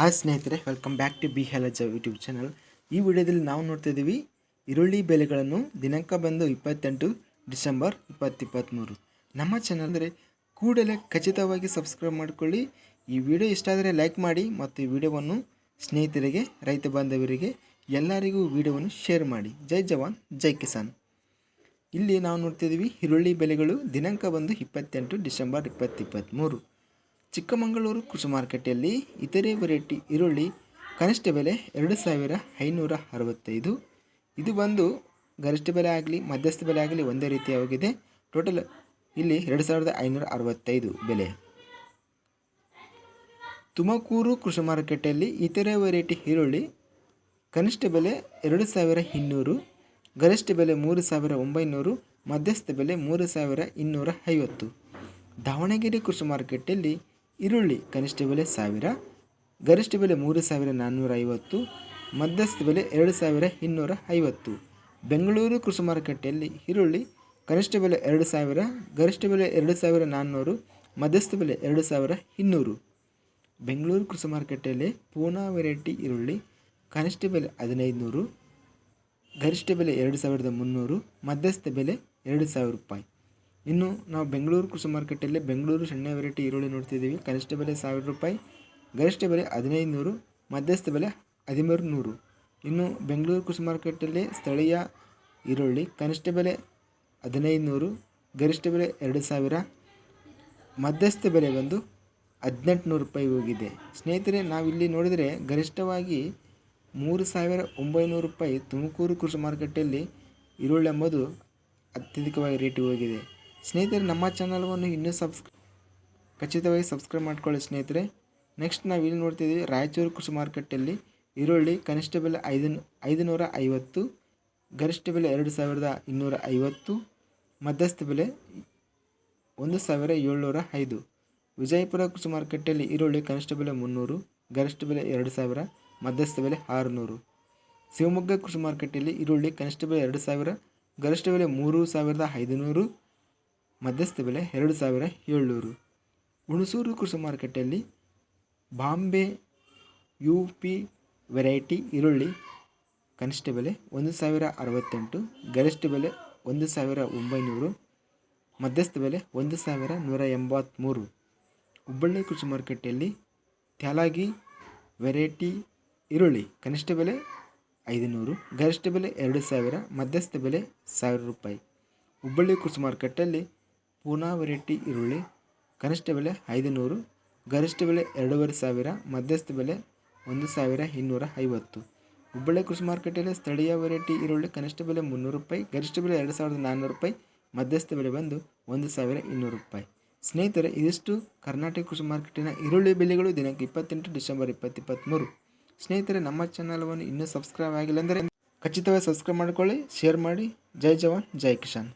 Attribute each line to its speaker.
Speaker 1: Hi ಸ್ನೇಹಿತರೆ welcome back to B ಹೆಲಜ YouTube channel ಈ ವಿಡಿಯೋದಲ್ಲಿ ನಾವು ನೋಡ್ತಾ ಇದ್ದೀವಿ ಈರುಳ್ಳಿ ಬೆಲೆಗಳನ್ನು ದಿನಾಂಕ ಬಂದು ಇಪ್ಪತ್ತೆಂಟು ಡಿಸೆಂಬರ್ ಇಪ್ಪತ್ತಿಪ್ಪತ್ತ್ಮೂರು ನಮ್ಮ ಚಾನಲ್ ಅಂದರೆ ಕೂಡಲೇ ಖಚಿತವಾಗಿ ಸಬ್ಸ್ಕ್ರೈಬ್ ಮಾಡಿಕೊಳ್ಳಿ. ಈ ವಿಡಿಯೋ ಇಷ್ಟ ಆದರೆ ಲೈಕ್ ಮಾಡಿ ಮತ್ತು ಈ ವಿಡಿಯೋವನ್ನು ಸ್ನೇಹಿತರಿಗೆ, ರೈತ ಬಾಂಧವರಿಗೆ ಎಲ್ಲರಿಗೂ ವಿಡಿಯೋವನ್ನು ಶೇರ್ ಮಾಡಿ. ಜೈ ಜವಾನ್, ಜೈ ಕಿಸಾನ್. ಇಲ್ಲಿ ನಾವು ನೋಡ್ತಿದ್ದೀವಿ ಈರುಳ್ಳಿ ಬೆಲೆಗಳು ದಿನಾಂಕ ಬಂದು ಇಪ್ಪತ್ತೆಂಟು ಡಿಸೆಂಬರ್ ಇಪ್ಪತ್ತಿಪ್ಪತ್ತ್ಮೂರು ಚಿಕ್ಕಮಗಳೂರು ಕೃಷಿ ಮಾರ್ಕೆಟಲ್ಲಿ ಇತರೆ ವೆರೈಟಿ ಈರುಳ್ಳಿ ಕನಿಷ್ಠ ಬೆಲೆ ಎರಡು ಸಾವಿರ ಐನೂರ ಅರವತ್ತೈದು. ಇದು ಬಂದು ಗರಿಷ್ಠ ಬೆಲೆ ಆಗಲಿ, ಮಧ್ಯಸ್ಥ ಬೆಲೆ ಆಗಲಿ ಒಂದೇ ರೀತಿಯಾಗಿದೆ. ಟೋಟಲ್ ಇಲ್ಲಿ ಎರಡು ಸಾವಿರದ ಐನೂರ ಅರವತ್ತೈದು ಬೆಲೆ. ತುಮಕೂರು ಕೃಷಿ ಮಾರುಕಟ್ಟೆಯಲ್ಲಿ ಇತರೆ ವೆರೈಟಿ ಈರುಳ್ಳಿ ಕನಿಷ್ಠ ಬೆಲೆ ಎರಡು ಸಾವಿರ ಇನ್ನೂರು, ಗರಿಷ್ಠ ಬೆಲೆ ಮೂರು ಸಾವಿರ ಒಂಬೈನೂರು, ಮಧ್ಯಸ್ಥ ಬೆಲೆ ಮೂರು ಸಾವಿರ ಇನ್ನೂರ ಐವತ್ತು. ದಾವಣಗೆರೆ ಕೃಷಿ ಮಾರುಕಟ್ಟೆಯಲ್ಲಿ ಈರುಳ್ಳಿ ಕನಿಷ್ಠ ಬೆಲೆ ಸಾವಿರ, ಗರಿಷ್ಠ ಬೆಲೆ ಮೂರು ಸಾವಿರ ನಾನ್ನೂರ ಐವತ್ತು, ಮಧ್ಯಸ್ಥ ಬೆಲೆ ಎರಡು ಸಾವಿರ ಇನ್ನೂರ ಐವತ್ತು. ಬೆಂಗಳೂರು ಕೃಷಿ ಮಾರುಕಟ್ಟೆಯಲ್ಲಿ ಈರುಳ್ಳಿ ಕನಿಷ್ಠ ಬೆಲೆ ಎರಡು ಸಾವಿರ, ಗರಿಷ್ಠ ಬೆಲೆ ಎರಡು ಸಾವಿರ ನಾನ್ನೂರು, ಮಧ್ಯಸ್ಥ ಬೆಲೆ ಎರಡು ಸಾವಿರ ಇನ್ನೂರು. ಬೆಂಗಳೂರು ಕೃಷಿ ಮಾರುಕಟ್ಟೆಯಲ್ಲಿ ಪೂನಾ ವೆರೈಟಿ ಈರುಳ್ಳಿ ಕನಿಷ್ಠ ಬೆಲೆ ಹದಿನೈದು ನೂರು ಗರಿಷ್ಠ ಬೆಲೆ ಎರಡು ಸಾವಿರದ ಮುನ್ನೂರು, ಮಧ್ಯಸ್ಥ ಬೆಲೆ ಎರಡು ಸಾವಿರ ರೂಪಾಯಿ. ಇನ್ನು ನಾವು ಬೆಂಗಳೂರು ಕೃಷಿ ಮಾರ್ಕೆಟಲ್ಲಿ ಬೆಂಗಳೂರು ಸಣ್ಣ ವೆರೈಟಿ ಈರುಳ್ಳಿ ನೋಡ್ತಿದ್ದೀವಿ. ಕನಿಷ್ಠ ಬೆಲೆ ಸಾವಿರ ರೂಪಾಯಿ, ಗರಿಷ್ಠ ಬೆಲೆ ಹದಿನೈದು ನೂರು ಮಧ್ಯಸ್ಥ ಬೆಲೆ ಹದಿಮೂರು ನೂರು ಇನ್ನು ಬೆಂಗಳೂರು ಕೃಷಿ ಮಾರ್ಕೆಟಲ್ಲಿ ಸ್ಥಳೀಯ ಈರುಳ್ಳಿ ಕನಿಷ್ಠ ಬೆಲೆ ಹದಿನೈದು ನೂರು ಗರಿಷ್ಠ ಬೆಲೆ ಎರಡು ಸಾವಿರ, ಮಧ್ಯಸ್ಥ ಬೆಲೆ ಬಂದು ಹದಿನೆಂಟು ನೂರು ರೂಪಾಯಿ ಹೋಗಿದೆ. ಸ್ನೇಹಿತರೆ, ನಾವಿಲ್ಲಿ ನೋಡಿದರೆ ಗರಿಷ್ಠವಾಗಿ ಮೂರು ಸಾವಿರ ಒಂಬೈನೂರು ರೂಪಾಯಿ ತುಮಕೂರು ಕೃಷಿ ಮಾರುಕಟ್ಟೆಯಲ್ಲಿ ಈರುಳ್ಳಿ ಎಂಬುದು ಅತ್ಯಧಿಕವಾಗಿ ರೇಟ್ ಹೋಗಿದೆ. ಸ್ನೇಹಿತರೆ, ನಮ್ಮ ಚಾನಲ್ವನ್ನು ಇನ್ನೂ ಸಬ್ಸ್, ಖಚಿತವಾಗಿ ಸಬ್ಸ್ಕ್ರೈಬ್ ಮಾಡ್ಕೊಳ್ಳಿ ಸ್ನೇಹಿತರೆ. ನೆಕ್ಸ್ಟ್ ನಾವು ಇಲ್ಲಿ ನೋಡ್ತಿದ್ದೀವಿ, ರಾಯಚೂರು ಕೃಷಿ ಮಾರುಕಟ್ಟೆಯಲ್ಲಿ ಈರುಳ್ಳಿ ಕನಿಷ್ಠ ಬೆಲೆ ಐದು ಐದು ಐವತ್ತು, ಗರಿಷ್ಠ ಬೆಲೆ ಎರಡು ಸಾವಿರದ ಇನ್ನೂರ ಐವತ್ತು, ಮಧ್ಯಸ್ಥ ಬೆಲೆ ಒಂದು ಸಾವಿರ ಏಳ್ನೂರ ಐದು. ವಿಜಯಪುರ ಕೃಷಿ ಮಾರುಕಟ್ಟೆಯಲ್ಲಿ ಈರುಳ್ಳಿ ಕನಿಷ್ಠ ಬೆಲೆ ಮುನ್ನೂರು, ಗರಿಷ್ಠ ಬೆಲೆ ಎರಡು ಸಾವಿರ, ಮಧ್ಯಸ್ಥ ಬೆಲೆ ಆರುನೂರು. ಶಿವಮೊಗ್ಗ ಕೃಷಿ ಮಾರುಕಟ್ಟೆಯಲ್ಲಿ ಈರುಳ್ಳಿ ಕನಿಷ್ಠ ಬೆಲೆ ಎರಡು ಸಾವಿರ, ಗರಿಷ್ಠ ಬೆಲೆ ಮೂರು ಸಾವಿರದ ಐದುನೂರು ಮಧ್ಯಸ್ಥ ಬೆಲೆ ಎರಡು ಸಾವಿರ ಏಳ್ನೂರು. ಹುಣಸೂರು ಕೃಷಿ ಮಾರುಕಟ್ಟೆಯಲ್ಲಿ ಬಾಂಬೆ ಯು ಪಿ ವೆರೈಟಿ ಈರುಳ್ಳಿ ಕನಿಷ್ಠ ಬೆಲೆ ಒಂದು ಸಾವಿರ ಅರವತ್ತೆಂಟು, ಗರಿಷ್ಠ ಬೆಲೆ ಒಂದು ಸಾವಿರ ಒಂಬೈನೂರು, ಮಧ್ಯಸ್ಥ ಬೆಲೆ ಒಂದು ಸಾವಿರ ನೂರ ಎಂಬತ್ತ್ಮೂರು ಹುಬ್ಬಳ್ಳಿ ಕೃಷಿ ಮಾರುಕಟ್ಟೆಯಲ್ಲಿ ತ್ಯಾಲಾಗಿ ವೆರೈಟಿ ಈರುಳ್ಳಿ ಕನಿಷ್ಠ ಬೆಲೆ ಐದುನೂರು, ಗರಿಷ್ಠ ಬೆಲೆ ಎರಡು ಸಾವಿರ, ಮಧ್ಯಸ್ಥ ಬೆಲೆ ಸಾವಿರ ರೂಪಾಯಿ. ಹುಬ್ಬಳ್ಳಿ ಕೃಷಿ ಮಾರುಕಟ್ಟೆಯಲ್ಲಿ ಪೂನಾ ವೆರೈಟಿ ಈರುಳ್ಳಿ, ಕನಿಷ್ಠ ಬೆಲೆ ಐದುನೂರು, ಗರಿಷ್ಠ ಬೆಲೆ ಎರಡೂವರೆ ಸಾವಿರ, ಮಧ್ಯಸ್ಥ ಬೆಲೆ ಒಂದು ಸಾವಿರ ಇನ್ನೂರ ಐವತ್ತು. ಹುಬ್ಬಳ್ಳಿ ಕೃಷಿ ಮಾರುಕಟ್ಟೆಯಲ್ಲಿ ಸ್ಥಳೀಯ ವೆರೈಟಿ ಈರುಳ್ಳಿ ಕನಿಷ್ಠ ಬೆಲೆ ಮುನ್ನೂರು ರೂಪಾಯಿ, ಗರಿಷ್ಠ ಬೆಲೆ ಎರಡು ಸಾವಿರದ ನಾನ್ನೂರು ರೂಪಾಯಿ, ಮಧ್ಯಸ್ಥ ಬೆಲೆ ಬಂದು ಒಂದು ಸಾವಿರ ಇನ್ನೂರು ರೂಪಾಯಿ. ಸ್ನೇಹಿತರೆ, ಇದಿಷ್ಟು ಕರ್ನಾಟಕ ಕೃಷಿ ಮಾರ್ಕೆಟಿನ ಈರುಳ್ಳಿ ಬೆಲೆಗಳು ದಿನಾಂಕ ಇಪ್ಪತ್ತೆಂಟು ಡಿಸೆಂಬರ್ ಇಪ್ಪತ್ತಿಪ್ಪತ್ತ್ಮೂರು ಸ್ನೇಹಿತರೆ, ನಮ್ಮ ಚಾನಲವನ್ನು ಇನ್ನೂ ಸಬ್ಸ್ಕ್ರೈಬ್ ಆಗಿಲ್ಲ ಅಂದರೆ ಖಚಿತವಾಗಿ ಸಬ್ಸ್ಕ್ರೈಬ್ ಮಾಡಿಕೊಳ್ಳಿ, ಶೇರ್ ಮಾಡಿ. ಜೈ ಜವಾನ್, ಜೈ ಕಿಶಾನ್